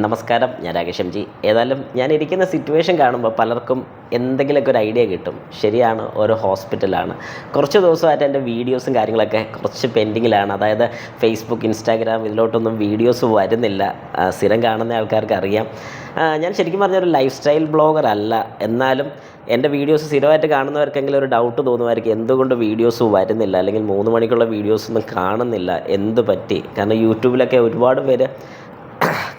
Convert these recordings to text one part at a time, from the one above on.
നമസ്കാരം ഞാൻ Rakesh M G. ഏതായാലും ഞാൻ ഇരിക്കുന്ന സിറ്റുവേഷൻ കാണുമ്പോൾ പലർക്കും എന്തെങ്കിലുമൊക്കെ ഒരു ഐഡിയ കിട്ടും. ശരിയാണ് ഓരോ ഹോസ്പിറ്റലാണ് കുറച്ച് ദിവസമായിട്ട് എന്റെ വീഡിയോസും കാര്യങ്ങളൊക്കെ കുറച്ച് പെൻഡിങ്ങിലാണ് അതായത് ഫേസ്ബുക്ക് ഇൻസ്റ്റാഗ്രാം ഇതിലോട്ടൊന്നും വീഡിയോസ് വരുന്നില്ല. സ്ഥിരം കാണുന്ന ആൾക്കാർക്ക് അറിയാം. ഞാൻ ശരിക്കും പറഞ്ഞൊരു ലൈഫ് സ്റ്റൈൽ ബ്ലോഗർ അല്ല. എന്നാലും എന്റെ വീഡിയോസ് സ്ഥിരമായിട്ട് കാണുന്നവർക്കെങ്കിലും ഒരു ഡൗട്ട് തോന്നുമായിരിക്കും എന്തുകൊണ്ട് വീഡിയോസ് വരുന്നില്ല? അല്ലെങ്കിൽ മൂന്ന് മണിക്കുള്ള വീഡിയോസ് ഒന്നും കാണുന്നില്ല. എന്ത് പറ്റി കാരണം യൂട്യൂബിലൊക്കെ ഒരുപാട് പേര്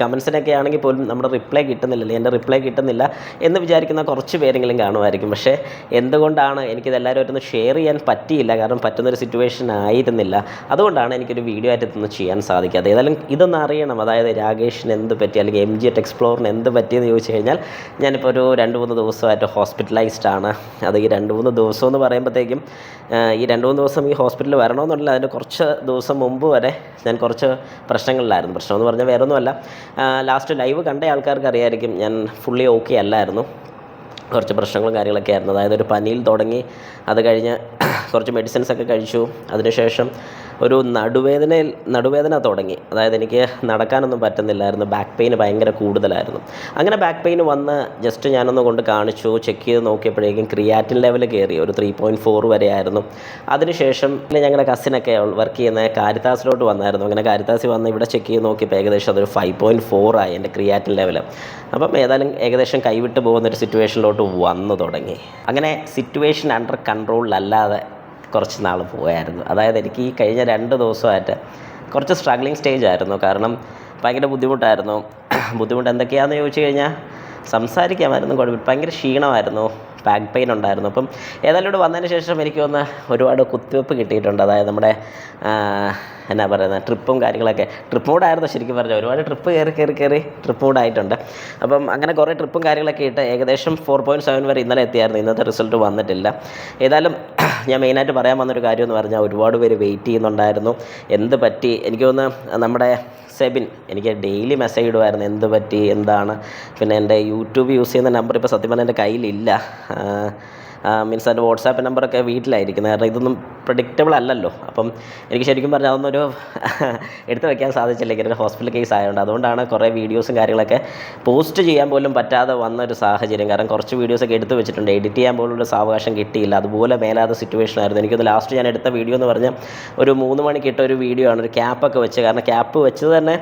കമൻസിനൊക്കെ ആണെങ്കിൽ പോലും നമ്മുടെ റിപ്ലൈ കിട്ടുന്നില്ല അല്ലെങ്കിൽ എന്റെ റിപ്ലൈ കിട്ടുന്നില്ല എന്ന് വിചാരിക്കുന്ന കുറച്ച് പേരെങ്കിലും കാണുമായിരിക്കും. പക്ഷേ എന്തുകൊണ്ടാണ് എനിക്കിത് എല്ലാവരുമായിട്ടൊന്ന് ഷെയർ ചെയ്യാൻ പറ്റിയില്ല? കാരണം പറ്റുന്നൊരു സിറ്റുവേഷൻ ആയിരുന്നില്ല. അതുകൊണ്ടാണ് എനിക്കൊരു വീഡിയോ ആയിട്ട് ഇതൊന്നും ചെയ്യാൻ സാധിക്കാതെ ഏതായാലും ഇതൊന്ന് അറിയണം. അതായത് രാകേഷിന് എന്ത് പറ്റി? അല്ലെങ്കിൽ എം ജി എറ്റ് എക്സ്പ്ലോറിന് എന്ത് പറ്റിയെന്ന് ചോദിച്ചു കഴിഞ്ഞാൽ ഞാനിപ്പോൾ ഒരു രണ്ട് മൂന്ന് ദിവസമായിട്ട് ഹോസ്പിറ്റലൈസ്ഡ് ആണ്. അത് ഈ രണ്ട് മൂന്ന് ദിവസം എന്ന് പറയുമ്പോഴത്തേക്കും ഈ രണ്ട് മൂന്ന് ദിവസം ഈ ഹോസ്പിറ്റലിൽ വരണമെന്നുണ്ടെങ്കിൽ അതിന്റെ കുറച്ച് ദിവസം മുമ്പ് വരെ ഞാൻ കുറച്ച് പ്രശ്നങ്ങളിലായിരുന്നു. പ്രശ്നം എന്ന് പറഞ്ഞാൽ വേറെ ഒന്നുമല്ല ലാസ്റ്റ് ലൈവ് കണ്ട ആൾക്കാർക്ക് അറിയായിരിക്കും ഞാൻ ഫുള്ളി ഓക്കെ അല്ലായിരുന്നു. കുറച്ച് പ്രശ്നങ്ങളും കാര്യങ്ങളൊക്കെ ആയിരുന്നു. അതായത് ഒരു പനിയിൽ തുടങ്ങി അത് കഴിഞ്ഞ് കുറച്ച് മെഡിസിൻസ് ഒക്കെ കഴിച്ചു. അതിനുശേഷം ഒരു നടുവേദനയിൽ നടുവേദന തുടങ്ങി. അതായത് എനിക്ക് നടക്കാനൊന്നും പറ്റുന്നില്ലായിരുന്നു. ബാക്ക് പെയിൻ ഭയങ്കര കൂടുതലായിരുന്നു. അങ്ങനെ ബാക്ക് പെയിൻ വന്ന് ജസ്റ്റ് ഞാനൊന്ന് കൊണ്ട് കാണിച്ചു ചെക്ക് ചെയ്ത് നോക്കിയപ്പോഴേക്കും ക്രിയാറ്റിൻ ലെവൽ കയറി ഒരു ത്രീ പോയിന്റ് ഫോർ വരെ ആയിരുന്നു അതിനുശേഷം ഞങ്ങളുടെ കസിനൊക്കെ വർക്ക് ചെയ്യുന്ന കാരിത്താസിലോട്ട് വന്നായിരുന്നു. അങ്ങനെ കാരിത്താസിൽ വന്ന് ഇവിടെ ചെക്ക് ചെയ്ത് നോക്കിയപ്പോൾ ഏകദേശം അതൊരു ഫൈവ് പോയിന്റ് ഫോർ ആയി എന്റെ ക്രിയാറ്റിൻ ലെവൽ അപ്പം ഏതായാലും ഏകദേശം കൈവിട്ട് പോകുന്ന ഒരു സിറ്റുവേഷനിലോട്ട് വന്നു തുടങ്ങി. അങ്ങനെ സിറ്റുവേഷൻ അണ്ടർ കൺട്രോളിലല്ലാതെ കുറച്ച് നാൾ പോയായിരുന്നു അതായത് എനിക്ക് ഈ കഴിഞ്ഞ രണ്ട് ദിവസമായിട്ട് കുറച്ച് സ്ട്രഗ്ലിങ് സ്റ്റേജ് ആയിരുന്നു. കാരണം ഭയങ്കര ബുദ്ധിമുട്ടായിരുന്നു. ബുദ്ധിമുട്ട് എന്തൊക്കെയാണെന്ന് ചോദിച്ചു കഴിഞ്ഞാൽ സംസാരിക്കാമായിരുന്നു കുഴപ്പമില്ല ഭയങ്കര ക്ഷീണമായിരുന്നു. ബാക്ക് പെയിൻ ഉണ്ടായിരുന്നു. അപ്പം ഏതായാലും ഇവിടെ വന്നതിന് ശേഷം എനിക്ക് ഒന്ന് ഒരുപാട് കുത്തിവെപ്പ് കിട്ടിയിട്ടുണ്ട്. അതായത് നമ്മുടെ എന്നാ പറയുന്നത് ട്രിപ്പും കാര്യങ്ങളൊക്കെ. ട്രിപ്പ് ആയിരുന്നു ശരിക്കും പറഞ്ഞാൽ. ഒരുപാട് ട്രിപ്പ് കയറി കയറി കയറി ട്രിപ്പ് മൂടായിട്ടുണ്ട് അപ്പം അങ്ങനെ കുറേ ട്രിപ്പും കാര്യങ്ങളൊക്കെ ഇട്ട് ഏകദേശം ഫോർ പോയിന്റ് സെവൻ വരെ ഇന്നലെ എത്തിയായിരുന്നു. ഇന്നത്തെ റിസൾട്ട് വന്നിട്ടില്ല. ഏതായാലും ഞാൻ മെയിനായിട്ട് പറയാൻ വന്നൊരു കാര്യം എന്ന് പറഞ്ഞാൽ ഒരുപാട് പേര് വെയിറ്റ് ചെയ്യുന്നുണ്ടായിരുന്നു. എന്ത് പറ്റി? എനിക്ക് ഒന്ന് നമ്മുടെ സെബിൻ എനിക്ക് ഡെയിലി മെസ്സേജ് ഇടുമായിരുന്നു എന്ത് പറ്റി? എന്താണ്? പിന്നെ എന്റെ യൂട്യൂബ് യൂസ് ചെയ്യുന്ന നമ്പർ ഇപ്പോൾ സത്യം പറഞ്ഞാൽ എന്റെ കയ്യിലില്ല. മീൻസ് എന്റെ വാട്സാപ്പ് നമ്പറൊക്കെ വീട്ടിലായിരിക്കുന്നത്. കാരണം ഇതൊന്നും പ്രഡിക്റ്റബിൾ അല്ലല്ലോ. അപ്പം എനിക്ക് ശരിക്കും പറഞ്ഞാൽ അതൊന്നൊരു എടുത്തു വയ്ക്കാൻ സാധിച്ചില്ല. ഇങ്ങനെ ഒരു ഹോസ്പിറ്റൽ കേസ് ആയതുകൊണ്ട്. അതുകൊണ്ടാണ് കുറേ വീഡിയോസും കാര്യങ്ങളൊക്കെ പോസ്റ്റ് ചെയ്യാൻ പോലും പറ്റാതെ വന്ന ഒരു സാഹചര്യം. കാരണം കുറച്ച് വീഡിയോസൊക്കെ എടുത്തു വെച്ചിട്ടുണ്ട്. എഡിറ്റ് ചെയ്യാൻ പോലും ഒരു സാവകാശം കിട്ടിയില്ല. അതുപോലെ മേലാത്ത സിറ്റുവേഷൻ ആയിരുന്നു. എനിക്കത് ലാസ്റ്റ് ഞാൻ എടുത്ത വീഡിയോ എന്ന് പറഞ്ഞാൽ ഒരു മൂന്ന് മണിക്ക് ഇട്ട ഒരു വീഡിയോ ആണ്. ഒരു ക്യാപ്പൊക്കെ വെച്ച്. കാരണം ക്യാപ്പ് വെച്ചത് തന്നെ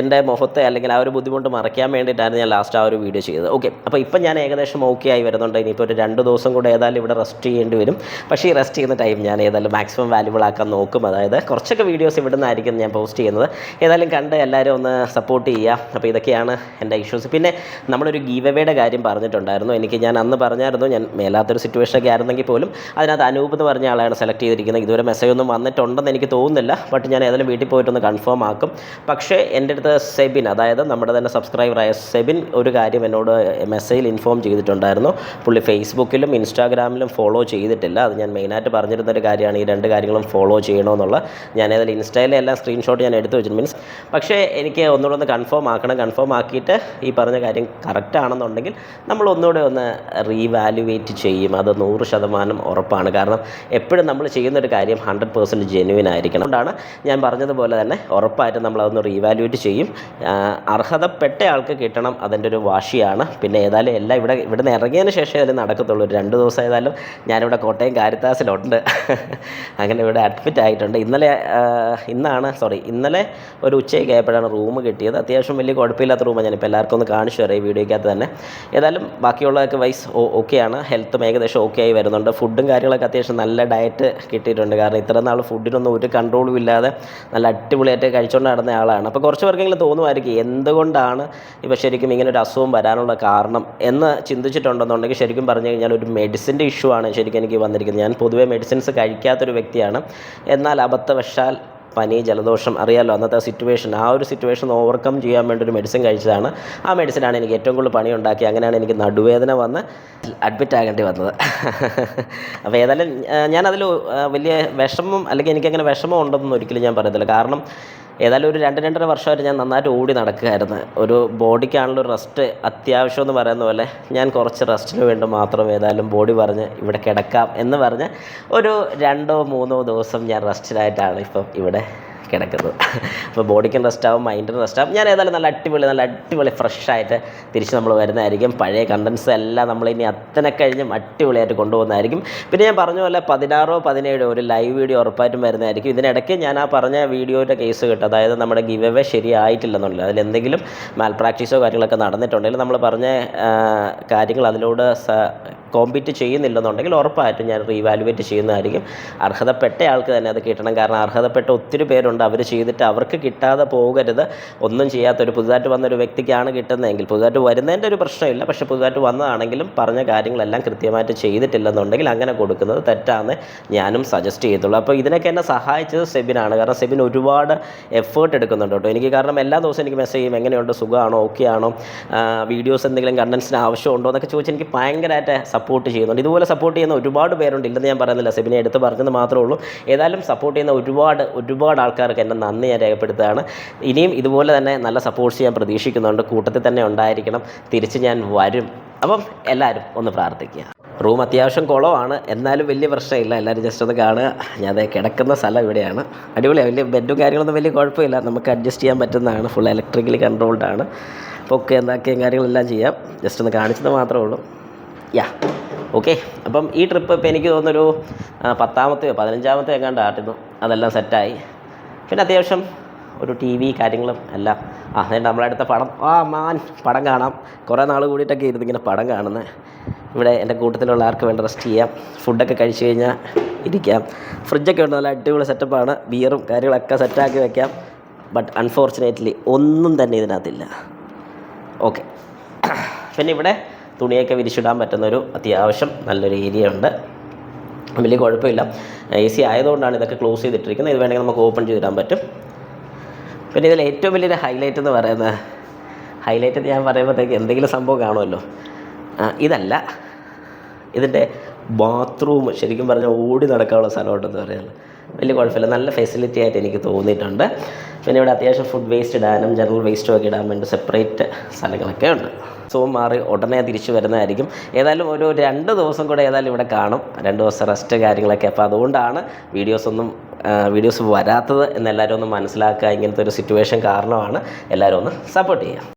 എന്റെ മുഖത്തെ അല്ലെങ്കിൽ ആ ഒരു ബുദ്ധിമുട്ട് മറയ്ക്കാൻ വേണ്ടിയിട്ടായിരുന്നു ഞാൻ ലാസ്റ്റ് ആ ഒരു വീഡിയോ ചെയ്തത്. ഓക്കെ അപ്പോൾ ഇപ്പം ഞാൻ ഏകദേശം ഓക്കെ ആയി വരുന്നുണ്ട്. ഇനിയിപ്പോൾ ഒരു രണ്ട് ദിവസം കൂടെ ഏതായാലും ഇവിടെ റെസ്റ്റ് ചെയ്യേണ്ടി വരും. പക്ഷേ ഈ റെസ്റ്റ് ചെയ്യുന്ന ടൈം ഞാൻ ഏതായാലും മാക്സിമം വാല്യുബിൾ ആക്കാൻ നോക്കും. അതായത് കുറച്ചൊക്കെ വീഡിയോസ് ഇവിടെ നിന്നായിരിക്കും ഞാൻ പോസ്റ്റ് ചെയ്യുന്നത്. ഏതായാലും കണ്ട് എല്ലാവരും ഒന്ന് സപ്പോർട്ട് ചെയ്യുക. അപ്പോൾ ഇതൊക്കെയാണ് എന്റെ ഇഷ്യൂസ് പിന്നെ നമ്മളൊരു ഗീവ് എവേയുടെ കാര്യം പറഞ്ഞിട്ടുണ്ടായിരുന്നു. എനിക്ക് ഞാൻ അന്ന് പറഞ്ഞായിരുന്നു ഞാൻ മേലാത്തൊരു സിറ്റുവേഷനൊക്കെ ആയിരുന്നെങ്കിൽ പോലും അതിനകത്ത് അനൂപ് എന്ന് പറഞ്ഞ ആളാണ് സെലക്ട് ചെയ്തിരിക്കുന്നത്. ഇതുവരെ മെസ്സേജ് ഒന്നും വന്നിട്ടുണ്ടെന്ന് എനിക്ക് തോന്നുന്നില്ല. ബട്ട് ഞാൻ ഏതായാലും വീട്ടിൽ പോയിട്ടൊന്ന് കൺഫേം ആക്കും. പക്ഷേ എന്റെ അടുത്ത് സെബിൻ അതായത് നമ്മുടെ തന്നെ സബ്സ്ക്രൈബറായ സെബിൻ ഒരു കാര്യം എന്നോട് മെസ്സേജിൽ ഇൻഫോം ചെയ്തിട്ടുണ്ടായിരുന്നു. പുള്ളി ഫേസ്ബുക്കിലും ഇൻസ്റ്റാഗ്രാമിലും ഫോളോ ചെയ്തിട്ടില്ല. അത് ഞാൻ മെയിനായിട്ട് പറഞ്ഞിരുന്ന ഒരു കാര്യമാണ്. ഈ രണ്ട് കാര്യങ്ങളും ഫോളോ ചെയ്യണമെന്നുള്ള ഞാൻ ഏതായാലും ഇൻസ്റ്റയിലെ എല്ലാം സ്ക്രീൻഷോട്ട് ഞാൻ എടുത്തു വെച്ചിട്ടുണ്ട്. മീൻസ് പക്ഷേ എനിക്ക് ഒന്നുകൂടെ ഒന്ന് കൺഫേം ആക്കണം. കൺഫേം ആക്കിയിട്ട് ഈ പറഞ്ഞ കാര്യം കറക്റ്റ് ആണെന്നുണ്ടെങ്കിൽ നമ്മൾ ഒന്നുകൂടെ ഒന്ന് റീവാലുവേറ്റ് ചെയ്യും. അത് നൂറ് ശതമാനം ഉറപ്പാണ്. കാരണം എപ്പോഴും നമ്മൾ ചെയ്യുന്നൊരു കാര്യം ഹൺഡ്രഡ് പേഴ്സന്റ് ജെനുവിൻ ആയിരിക്കണം. അതുകൊണ്ടാണ് ഞാൻ പറഞ്ഞതുപോലെ തന്നെ ഉറപ്പായിട്ടും നമ്മൾ അതൊന്ന് റീവാലുവേറ്റ് ചെയ്യും ആ, അർഹതപ്പെട്ട ആൾക്ക് കിട്ടണം അതിന്റെ ഒരു വാശിയാണ്. പിന്നെ ഏതായാലും എല്ലാം ഇവിടെ ഇവിടെ നിന്ന് ഇറങ്ങിയതിന് ശേഷം അതിൽ നടക്കത്തുള്ളൂ. ഒരു രണ്ട് ദിവസം ഏതായാലും ഞാനിവിടെ കോട്ടയം കാരിത്താസിലുണ്ട്. അങ്ങനെ ഇവിടെ അഡ്മിറ്റ് ആയിട്ടുണ്ട്. ഇന്നലെ ഇന്നാണ് സോറി ഇന്നലെ ഒരു ഉച്ചയ്ക്ക് ആയപ്പോഴാണ് റൂം കിട്ടിയത്. അത്യാവശ്യം വലിയ കുഴപ്പമില്ലാത്ത റൂമാണ് ഞാനിപ്പോൾ എല്ലാവർക്കും ഒന്ന് കാണിച്ചു തരാം ഈ വീഡിയോയ്ക്കകത്ത് തന്നെ. ഏതായാലും ബാക്കിയുള്ളതൊക്കെ വൈസ് ഓക്കെയാണ് ഹെൽത്തും ഏകദേശം ഓക്കെ ആയി വരുന്നുണ്ട്. ഫുഡും കാര്യങ്ങളൊക്കെ അത്യാവശ്യം നല്ല ഡയറ്റ് കിട്ടിയിട്ടുണ്ട്. കാരണം ഇത്ര നാൾ ഫുഡിനൊന്നും ഒരു കൺട്രോളും ഇല്ലാതെ നല്ല അടിപൊളിയായിട്ട് കഴിച്ചുകൊണ്ട് നടന്ന ആളാണ്. അപ്പോൾ കുറച്ച് പേർക്കെങ്കിലും തോന്നുമായിരിക്കും. എന്തുകൊണ്ടാണ് ഇപ്പോൾ ശരിക്കും ഇങ്ങനെ ഒരു അസുഖം വരാനുള്ള കാരണം എന്ന് ചിന്തിച്ചിട്ടുണ്ടെന്നുണ്ടെങ്കിൽ ശരിക്കും പറഞ്ഞു കഴിഞ്ഞാൽ ഒരു മെഡിസിന്റെ ഇഷ്യൂ ആണ് ശരിക്കും എനിക്ക് വന്നിരിക്കുന്നത്. ഞാൻ പൊതുവേ മെഡിസിൻസ് കഴിക്കാത്തൊരു വ്യക്തിയാണ്. എന്നാൽ അബദ്ധവശാൽ പനി ജലദോഷം അറിയാലോ അന്നത്തെ സിറ്റുവേഷൻ ആ ഒരു സിറ്റുവേഷൻ ഓവർകം ചെയ്യാൻ വേണ്ടി ഒരു മെഡിസിൻ കഴിച്ചതാണ്. ആ മെഡിസിനാണ് എനിക്ക് ഏറ്റവും കൂടുതൽ പണി ഉണ്ടാക്കി അങ്ങനെയാണ് എനിക്ക് നടുവേദന വന്ന് അഡ്മിറ്റ് ആകേണ്ടി വന്നത്. അപ്പോൾ ഏതായാലും ഞാനതിൽ വലിയ വിഷമം അല്ലെങ്കിൽ എനിക്കങ്ങനെ വിഷമം ഉണ്ടെന്നൊന്നും ഒരിക്കലും ഞാൻ പറയത്തില്ല കാരണം ഏതായാലും ഒരു രണ്ട് രണ്ടര വർഷമായിട്ട് ഞാൻ നന്നായിട്ട് ഓടി നടക്കുകയായിരുന്നു. ഒരു ബോഡിക്കാണല്ലോ റെസ്റ്റ് അത്യാവശ്യം എന്ന് പറയുന്ന പോലെ ഞാൻ കുറച്ച് റെസ്റ്റിന് വേണ്ടി മാത്രം ഏതായാലും ബോഡി പറഞ്ഞ് ഇവിടെ കിടക്കാം എന്ന് പറഞ്ഞ് ഒരു രണ്ടോ മൂന്നോ ദിവസം ഞാൻ റെസ്റ്റിലായിട്ടാണ് ഇപ്പം ഇവിടെ കിടക്കുന്നത് അപ്പോൾ ബോഡിക്കും റെസ്റ്റ് ആവും മൈൻഡിനും റെസ്റ്റ് ആവും. ഞാൻ ഏതായാലും നല്ല അടിപൊളി നല്ല അടിപൊളി ഫ്രഷായിട്ട് തിരിച്ച് നമ്മൾ വരുന്നതായിരിക്കും. പഴയ കണ്ടൻസ് എല്ലാം നമ്മൾ ഇനി അത്തനെ കഴിഞ്ഞും അടിപൊളിയായിട്ട് കൊണ്ടുപോകുന്നതായിരിക്കും. പിന്നെ ഞാൻ പറഞ്ഞ പോലെ പതിനാറോ പതിനേഴോ ഒരു ലൈവ് വീഡിയോ ഉറപ്പായിട്ടും വരുന്നതായിരിക്കും. ഇതിനിടയ്ക്ക് ഞാൻ ആ പറഞ്ഞ വീഡിയോയുടെ കേസ് കിട്ടും അതായത് നമ്മുടെ ഗിവ് അവേ ശരിയായിട്ടില്ലെന്നുള്ളത് അതിലെന്തെങ്കിലും മാൽ പ്രാക്ടീസോ കാര്യങ്ങളൊക്കെ നടന്നിട്ടുണ്ടെങ്കിൽ നമ്മൾ പറഞ്ഞ കാര്യങ്ങൾ അതിലൂടെ കോമ്പീറ്റ് ചെയ്യുന്നില്ലെന്നുണ്ടെങ്കിൽ ഉറപ്പായിട്ടും ഞാൻ റീവാലുവേറ്റ് ചെയ്യുന്നതായിരിക്കും. അർഹതപ്പെട്ട ആൾക്ക് തന്നെ അത് കിട്ടണം. കാരണം അർഹതപ്പെട്ട ഒത്തിരി പേരുണ്ട് അവർ ചെയ്തിട്ട് അവർക്ക് കിട്ടാതെ പോകരുത്. ഒന്നും ചെയ്യാത്ത ഒരു പുതുതായിട്ട് വന്ന ഒരു വ്യക്തിക്കാണ് കിട്ടുന്നതെങ്കിൽ പുതുതായിട്ട് വരുന്നതിന്റെ ഒരു പ്രശ്നമില്ല. പക്ഷേ പുതുതായിട്ട് വന്നതാണെങ്കിലും പറഞ്ഞ കാര്യങ്ങളെല്ലാം കൃത്യമായിട്ട് ചെയ്തിട്ടില്ലെന്നുണ്ടെങ്കിൽ അങ്ങനെ കൊടുക്കുന്നത് തെറ്റാന്ന് ഞാനും സജസ്റ്റ് ചെയ്തുള്ളൂ അപ്പോൾ ഇതിനൊക്കെ എന്നെ സഹായിച്ചത് സെബിനാണ്. കാരണം സെബിൻ ഒരുപാട് എഫേർട്ട് എടുക്കുന്നുണ്ട് കേട്ടോ. എനിക്ക് കാരണം എല്ലാ ദിവസവും എനിക്ക് മെസ്സേജ് ചെയ്യും എങ്ങനെയുണ്ട്? സുഖമാണോ? ഓക്കെ ആണോ? വീഡിയോസ് എന്തെങ്കിലും കണ്ടൻസിന് ആവശ്യമുണ്ടോ? എന്നൊക്കെ ചോദിച്ച് എനിക്ക് ഭയങ്കരമായിട്ട് സപ്പോർട്ട് ചെയ്യുന്നുണ്ട്. ഇതുപോലെ സപ്പോർട്ട് ചെയ്യുന്ന ഒരുപാട് പേരുണ്ട്. ഇല്ലെന്ന് ഞാൻ പറയുന്നില്ല. സെബിനെ എടുത്ത് പറഞ്ഞത് മാത്രമേ ഉള്ളൂ. ഏതായാലും സപ്പോർട്ട് ചെയ്യുന്ന ഒരുപാട് ഒരുപാട് ആൾക്കാർക്ക് എന്റെ നന്ദി ഞാൻ രേഖപ്പെടുത്തുകയാണ്. ഇനിയും ഇതുപോലെ തന്നെ നല്ല സപ്പോർട്ട്സ് ഞാൻ പ്രതീക്ഷിക്കുന്നുണ്ട്. കൂട്ടത്തിൽ തന്നെ ഉണ്ടായിരിക്കണം. തിരിച്ച് ഞാൻ വരും. അപ്പം എല്ലാവരും ഒന്ന് പ്രാർത്ഥിക്കുക. റൂം അത്യാവശ്യം കുളമാണ്. എന്നാലും വലിയ പ്രശ്നമില്ല. എല്ലാവരും ജസ്റ്റ് ഒന്ന് കാണുക. ഞാൻ ദേ കിടക്കുന്ന സ്ഥലം ഇവിടെയാണ്. അടിപൊളിയാണ് വലിയ ബെഡും കാര്യങ്ങളൊന്നും വലിയ കുഴപ്പമില്ല. നമുക്ക് അഡ്ജസ്റ്റ് ചെയ്യാൻ പറ്റുന്നതാണ്. ഫുൾ ഇലക്ട്രിക്കലി കൺട്രോൾഡ് ആണ്. ഒക്കെ എന്താക്കിയും കാര്യങ്ങളെല്ലാം ചെയ്യാം. ജസ്റ്റ് ഒന്ന് കാണിച്ചത് മാത്രമേ ഉള്ളൂ. യാ ഓക്കെ അപ്പം ഈ ട്രിപ്പ് ഇപ്പോൾ എനിക്ക് തോന്നുന്നൊരു പത്താമത്തെയോ പതിനഞ്ചാമത്തെയോ എങ്ങാണ്ട് ആട്ടുന്നു. അതെല്ലാം സെറ്റായി പിന്നെ അത്യാവശ്യം ഒരു ടി വി കാര്യങ്ങളും എല്ലാം. ആ അതുകൊണ്ട് അടുത്ത പടം. ആ മാൻ പടം കാണാം. കുറേ നാൾ കൂടിയിട്ടൊക്കെ ഇരുന്ന് ഇങ്ങനെ പടം കാണുന്നത് ഇവിടെ എന്റെ കൂട്ടത്തിലുള്ള ആർക്ക് വേണ്ട റെസ്റ്റ് ചെയ്യാം. ഫുഡൊക്കെ കഴിച്ച് കഴിഞ്ഞാൽ ഇരിക്കാം. ഫ്രിഡ്ജൊക്കെ ഉണ്ട്. നല്ല അടിപൊളി സെറ്റപ്പാണ് ബിയറും കാര്യങ്ങളൊക്കെ സെറ്റാക്കി വെക്കാം. ബട്ട് അൺഫോർച്ചുനേറ്റ്ലി ഒന്നും തന്നെ ഇതിനകത്തില്ല. ഓക്കെ പിന്നെ ഇവിടെ തുണിയൊക്കെ വിരിച്ചിടാൻ പറ്റുന്നൊരു അത്യാവശ്യം നല്ലൊരു ഏരിയ ഉണ്ട്. വലിയ കുഴപ്പമില്ല. എ സി ആയതുകൊണ്ടാണ് ഇതൊക്കെ ക്ലോസ് ചെയ്തിട്ടിരിക്കുന്നത്. ഇത് വേണമെങ്കിൽ നമുക്ക് ഓപ്പൺ ചെയ്തിടാൻ പറ്റും. പിന്നെ ഇതിൽ ഏറ്റവും വലിയൊരു ഹൈലൈറ്റ് എന്ന് പറയുന്നത് ഹൈലൈറ്റ് എന്ന് ഞാൻ പറയുമ്പോഴത്തേക്ക് എന്തെങ്കിലും സംഭവം കാണുമല്ലോ. ഇതല്ല. ഇതിന്റെ ബാത്റൂം ശരിക്കും പറഞ്ഞാൽ ഓടി നടക്കാനുള്ള സ്ഥലമുണ്ടെന്ന് പറയുന്നത് വലിയ കുഴപ്പമില്ല. നല്ല ഫെസിലിറ്റി ആയിട്ട് എനിക്ക് തോന്നിയിട്ടുണ്ട്. പിന്നെ ഇവിടെ അത്യാവശ്യം ഫുഡ് വേസ്റ്റ് ഇടാനും ജനറൽ വേസ്റ്റും ഒക്കെ ഇടാൻ വേണ്ടി സെപ്പറേറ്റ് സ്ഥലങ്ങളൊക്കെ ഉണ്ട്. സോ മാറി ഉടനെ തിരിച്ചു വരുന്നതായിരിക്കും. ഏതായാലും ഒരു രണ്ട് ദിവസം കൂടെ ഏതായാലും ഇവിടെ കാണും. രണ്ട് ദിവസം റെസ്റ്റ് കാര്യങ്ങളൊക്കെ. അപ്പോൾ അതുകൊണ്ടാണ് വീഡിയോസൊന്നും വീഡിയോസ് വരാത്തത് എന്നെല്ലാവരും ഒന്ന് മനസ്സിലാക്കുക. ഇങ്ങനത്തെ ഒരു സിറ്റുവേഷൻ കാരണമാണ് എല്ലാവരും ഒന്ന് സപ്പോർട്ട് ചെയ്യുക.